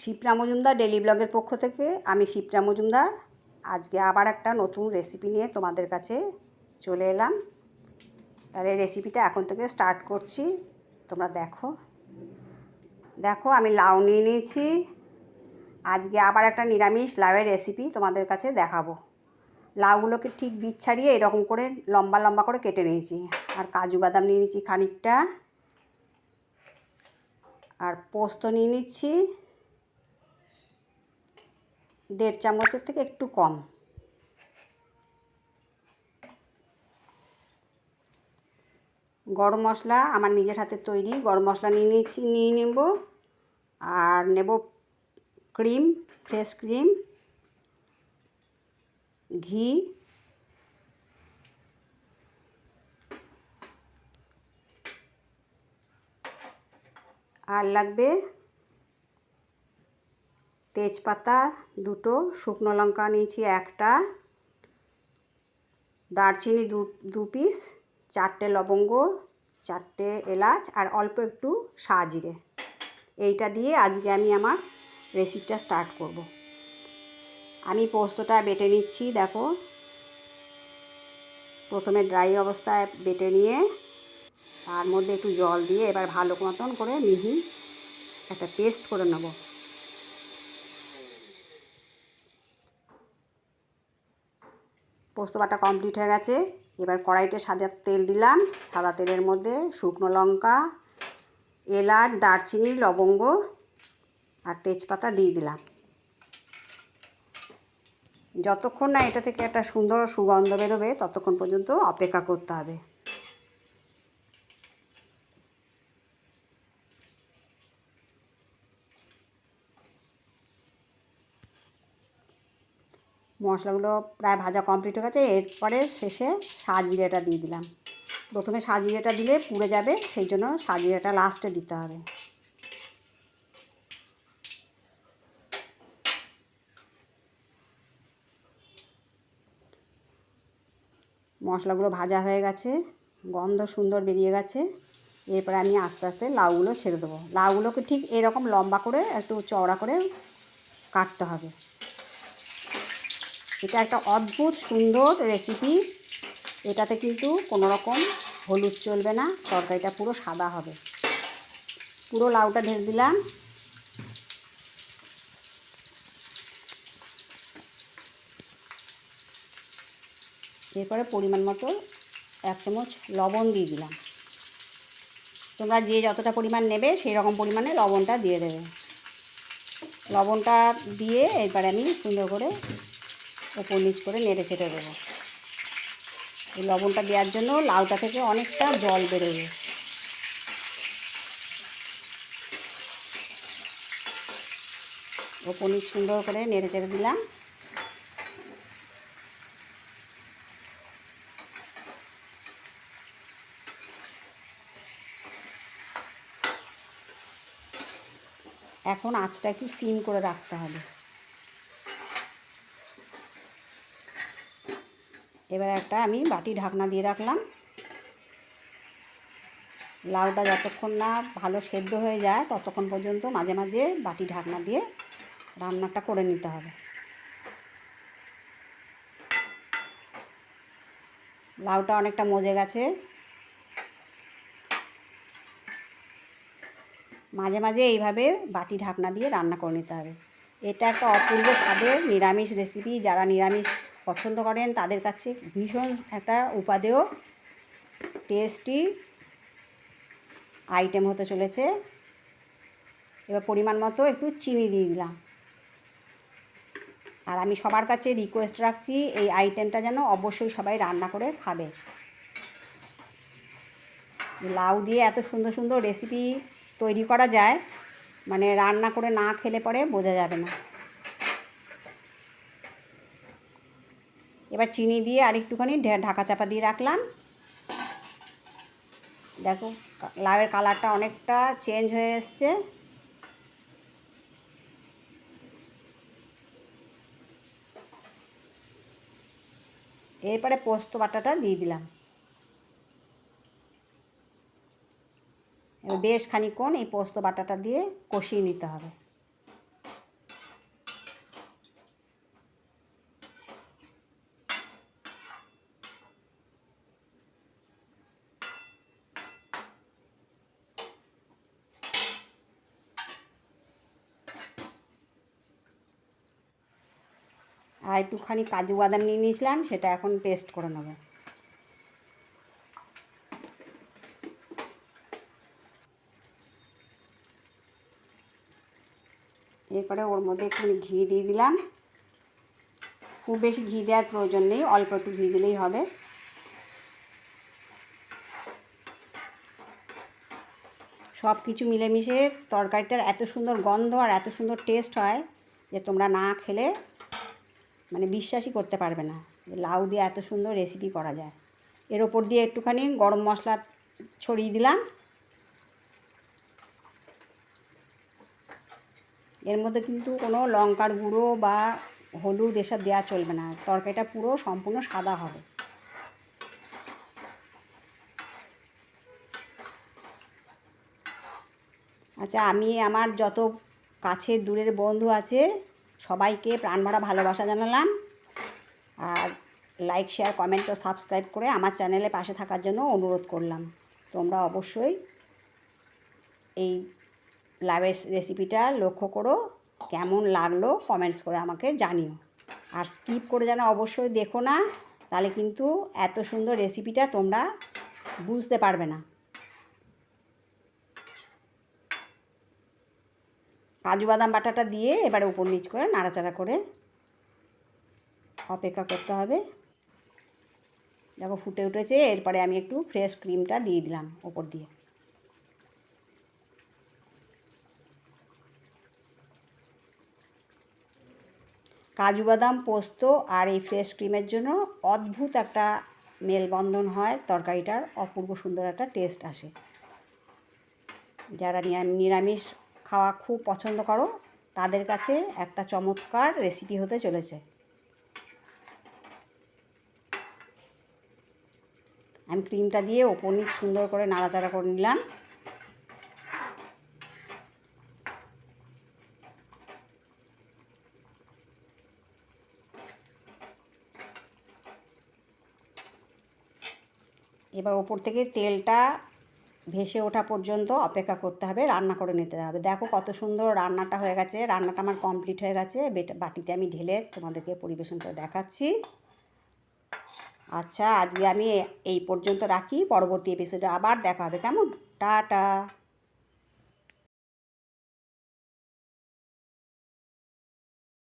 Shipra Majumdar daily ব্লগের পক্ষ থেকে আমি শিপ্রা মজুমদার। আজকে আবার একটা নতুন রেসিপি নিয়ে তোমাদের কাছে চলে এলাম। তাহলে রেসিপিটা এখন থেকে স্টার্ট করছি। তোমরা দেখো। দেখো, আমি লাউ নিয়ে নিয়েছি। আজকে আবার একটা নিরামিষ লাউয়ের রেসিপি তোমাদের কাছে দেখাবো। লাউগুলোকে ঠিক বীজ ছাড়িয়ে এরকম করে লম্বা লম্বা করে কেটে নিয়েছি। আর কাজু বাদাম নিয়ে নিয়েছি খানিকটা। আর পোস্ত নিয়ে নিচ্ছি। দেড় চামচের থেকে একটু কম। গরম মশলা আমার নিজের হাতে তৈরি, গরম মশলা নিয়ে নিয়েছি, নিয়ে নেব। আর নেব ক্রিম ফ্রেশ ক্রিম, ঘি, আর লাগবে তেজপাতা দুটো, শুকনো লঙ্কা নিয়েছি একটা, দারচিনি দু দু পিস চারটে লবঙ্গ, চারটে এলাচ আর অল্প একটু জিরে এইটা দিয়ে আজকে আমি আমার রেসিপিটা স্টার্ট করব। আমি পোস্তটা বেটে নিচ্ছি, দেখো। প্রথমে ড্রাই অবস্থায় বেটে নিয়ে, তার মধ্যে একটু জল দিয়ে এবার ভালো মতন করে মিহি একটা পেস্ট করে নেব। পোস্ত বাটা কমপ্লিট হয়ে গেছে। এবার কড়াইতে সাদা তেল দিলাম। সাদা তেলের মধ্যে শুকনো লঙ্কা, এলাচ, দারচিনি, লবঙ্গ আর তেজপাতা দিয়ে দিলাম। যতক্ষণ না এটা থেকে একটা সুন্দর সুগন্ধ বেরোবে, ততক্ষণ পর্যন্ত অপেক্ষা করতে হবে। মশলাগুলো প্রায় ভাজা কমপ্লিট হয়ে গেছে। এরপরে শেষে সাজিরেটা দিয়ে দিলাম। প্রথমে সাজিরেটা দিলে পুড়ে যাবে, সেই জন্য সাজিরেটা লাস্টে দিতে হবে। মশলাগুলো ভাজা হয়ে গেছে, গন্ধ সুন্দর বেরিয়ে গেছে। এরপরে আমি আস্তে আস্তে লাউগুলো ছেড়ে দেবো। লাউগুলোকে ঠিক এরকম লম্বা করে একটু চওড়া করে কাটতে হবে। এটা একটা অদ্ভুত সুন্দর রেসিপি এটাতে কিন্তু কোনো রকম হলুদ চলবে না, তরকারিটা পুরো সাদা হবে। পুরো লাউটা ঢেলে দিলাম। এরপরে পরিমাণ মতো এক চামচ লবণ দিয়ে দিলাম। তোমরা যে যতটা পরিমাণ নেবে সেই রকম পরিমাণে লবণটা দিয়ে দেবে। লবণটা দিয়ে এরপরে আমি সুন্দর করে ওপর নিচ করে নেড়ে চেড়ে দেবো। এই লবণটা দেওয়ার জন্য লাউটা থেকে অনেকটা জল বেরোবে। ওপর নিচ সুন্দর করে নেড়ে চেড়ে দিলাম। এখন আঁচটা একটু সিম করে রাখতে হবে। এবার একটা আমি বাটি ঢাকনা দিয়ে রাখলাম। লাউটা যতক্ষণ না ভালো সেদ্ধ হয়ে যায় ততক্ষণ পর্যন্ত মাঝে মাঝে বাটি ঢাকনা দিয়ে রান্নাটা করে নিতে হবে। লাউটা অনেকটা মজে গেছে। মাঝে মাঝে এইভাবে বাটি ঢাকনা দিয়ে রান্না করে নিতে হবে। এটা একটা অপূর্ব স্বাদের নিরামিষ রেসিপি যারা নিরামিষ পছন্দ করেন, তাদের কাছে ভীষণ একটা উপাদেয় টেস্টি আইটেম হতে চলেছে। এবার পরিমাণ মতো একটু চিনি দিয়ে দিলাম। আর আমি সবার কাছে রিকোয়েস্ট রাখছি, এই আইটেমটা যেন অবশ্যই সবাই রান্না করে খাবে। লাউ দিয়ে এত সুন্দর সুন্দর রেসিপি তৈরি করা যায় মানে রান্না করে না খেলে পরে বোঝা যাবে না। এবার চিনি দিয়ে আর একটুখানি ঢাকা চাপা দিয়ে রাখলাম। দেখো লাউয়ের কালারটা অনেকটা চেঞ্জ হয়ে এসছে। এরপরে পোস্ত বাটাটা দিয়ে দিলাম। বেশ খানিক্ষণ এই পোস্ত বাটাটা দিয়ে কষিয়ে নিতে হবে। একটুখানি কাজু বাদাম নিয়ে নিয়েছিলাম, সেটা এখন পেস্ট করে নেব। এরপরে ওর মধ্যে একটুখানি ঘি দিয়ে দিলাম। খুব বেশি ঘি দেওয়ার প্রয়োজন নেই, অল্প একটু ঘি দিলেই হবে। সব কিছু মিলেমিশে তরকারিটার এত সুন্দর গন্ধ আর এত সুন্দর টেস্ট হয় যে তোমরা না খেলে মানে বিশ্বাসই করতে পারবে না যে লাউ দিয়ে এত সুন্দর রেসিপি করা যায়। এর ওপর দিয়ে একটুখানি গরম মশলা ছড়িয়ে দিলাম। এর মধ্যে কিন্তু কোনো লঙ্কার গুঁড়ো বা হলুদ এসব দেওয়া চলবে না। তরকারিটা পুরো সম্পূর্ণ সাদা হবে। আচ্ছা আমি আমার যত কাছের দূরের বন্ধু আছে সবাইকে প্রাণভরা ভালোবাসা জানালাম। আর লাইক শেয়ার কমেন্ট ও সাবস্ক্রাইব করে আমার চ্যানেলে পাশে থাকার জন্য অনুরোধ করলাম। তোমরা অবশ্যই এই লাভের রেসিপিটা লক্ষ্য করো, কেমন লাগল কমেন্টস করে আমাকে জানিও। আর স্কিপ করে যেন অবশ্যই দেখো না, তাহলে কিন্তু এত সুন্দর রেসিপিটা তোমরা বুঝতে পারবে না। কাজু বাদাম বাটাটা দিয়ে এবারে উপর নিচ করে নাড়াচাড়া করে অপেক্ষা করতে হবে। দেখো ফুটে উঠেছে, এরপরে আমি একটু ফ্রেশ ক্রিমটা দিয়ে দিলাম ওপর দিয়ে। কাজু বাদাম, পোস্ত আর এই ফ্রেশ ক্রিমের জন্য অদ্ভুত একটা মেলবন্ধন হয়, তরকারিটার অপূর্ব সুন্দর একটা টেস্ট আসে। যারা নিরামিষ খাওয়া খুব পছন্দ করো। তাদের কাছে একটা চমৎকার রেসিপি হতে চলেছে। আমি ক্রিমটা দিয়ে ওপর নিচ সুন্দর করে নাড়াচাড়া করে নিলাম। এবার ওপর থেকে তেলটা ভেসে ওঠা পর্যন্ত অপেক্ষা করতে হবে, রান্না করে নিতে হবে। দেখো কত সুন্দর রান্নাটা হয়ে গেছে, রান্নাটা আমার কমপ্লিট হয়ে গেছে। বাটিতে আমি ঢেলে তোমাদেরকে পরিবেশন করে দেখাচ্ছি। আচ্ছা আজকে আমি এই পর্যন্ত রাখি, পরবর্তী এপিসোডে আবার দেখা হবে। কেমন? টাটা।